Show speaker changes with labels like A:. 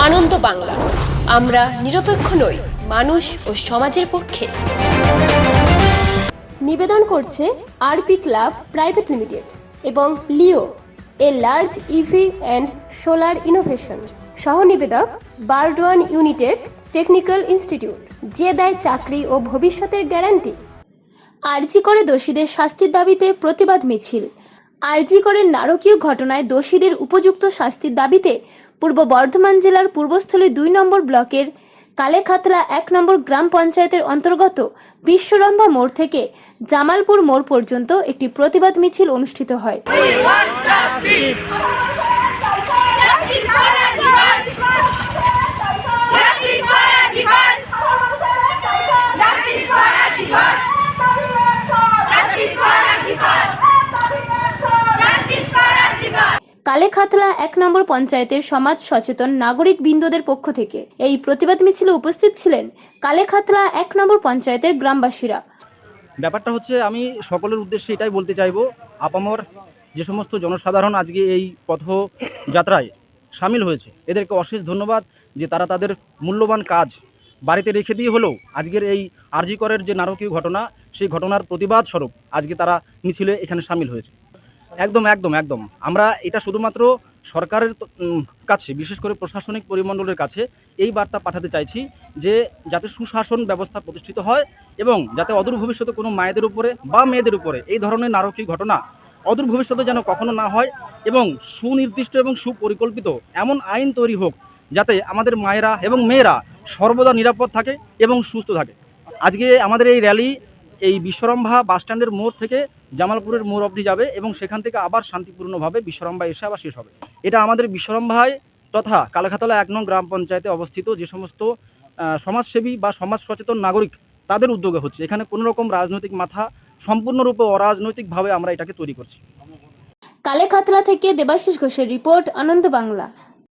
A: আনন্দ বাংলা। আমরা নিরপেক্ষ নই, মানুষ ও সমাজের পক্ষে।
B: নিবেদন করছে আরপি ক্লাব প্রাইভেট লিমিটেড এবং Leo, A large EV and solar innovation. সহ নিবেদক বারডোয়ান ইউনিটেড টেকনিক্যাল ইনস্টিটিউট, যে দেয় চাকরি ও ভবিষ্যতের গ্যারান্টি। আরজি করে দোষীদের শাস্তির দাবিতে প্রতিবাদ মিছিল। আরজি করেন নারকীয় ঘটনায় দোষীদের উপযুক্ত শাস্তির দাবিতে পূর্ব বর্ধমান জেলার পূর্বস্থলী দুই নম্বর ব্লকের কালেখাতলা এক নম্বর গ্রাম পঞ্চায়েতের অন্তর্গত বিশ্বরম্ভা মোড় থেকে জামালপুর মোড় পর্যন্ত একটি প্রতিবাদ মিছিল অনুষ্ঠিত হয়। কালেখাতলা এক নম্বর পঞ্চায়েতের সমাজ সচেতন নাগরিক বৃন্দদের পক্ষ থেকে এই প্রতিবাদ মিছিলে উপস্থিত ছিলেন কালেখাতলা এক নম্বর পঞ্চায়েতের গ্রামবাসীরা।
C: ব্যাপারটা হচ্ছে আমি সকলের উদ্দেশ্যে এটাই বলতে চাইব, আপামর যে সমস্ত জনসাধারণ আজকে এই পথযাত্রায় সামিল হয়েছে, এদেরকে অশেষ ধন্যবাদ যে তারা তাদের মূল্যবান কাজ বাড়িতে রেখে দিয়ে হলেও আজকের এই আরজিকরের যে নারকীয় ঘটনা, সেই ঘটনার প্রতিবাদ স্বরূপ আজকে তারা মিছিলে এখানে সামিল হয়েছে। একদম একদম একদম। আমরা এটা শুধুমাত্র সরকারের কাছে, বিশেষ করে প্রশাসনিক পরিমণ্ডলের কাছে এই বার্তা পাঠাতে চাইছি যে যাতে সুশাসন ব্যবস্থা প্রতিষ্ঠিত হয় এবং যাতে অদূর ভবিষ্যতে কোনো মায়েদের উপরে বা মেয়েদের উপরে এই ধরনের নারকীয় ঘটনা অদূর ভবিষ্যতে যেন কখনো না হয় এবং সুনির্দিষ্ট এবং সুপরিকল্পিত এমন আইন তৈরি হোক যাতে আমাদের মায়েরা এবং মেয়েরা সর্বদা নিরাপদ থাকে এবং সুস্থ থাকে। আজকে আমাদের এই র্যালি এই বিশ্বরম্ভা বাসস্ট্যান্ডের মোড় থেকে জামালপুরের মোড় অবধি যাবে এবং সেখান থেকে আবার শান্তিপূর্ণভাবে বিশ্বরম্ভা এসে আবার শেষ হবে। এটা আমাদের বিশ্বরম্ভায় তথা কালাখাতলা এক নং গ্রাম পঞ্চায়েতে অবস্থিত যে সমস্ত সমাজসেবী বা সমাজ সচেতন নাগরিক তাদের উদ্যোগে হচ্ছে। এখানে কোনো রকম রাজনৈতিক মাথা সম্পূর্ণরূপে অরাজনৈতিকভাবে আমরা এটাকে তৈরি করছি।
B: কালেখাতলা থেকে দেবাশিস ঘোষের রিপোর্ট, আনন্দ বাংলা।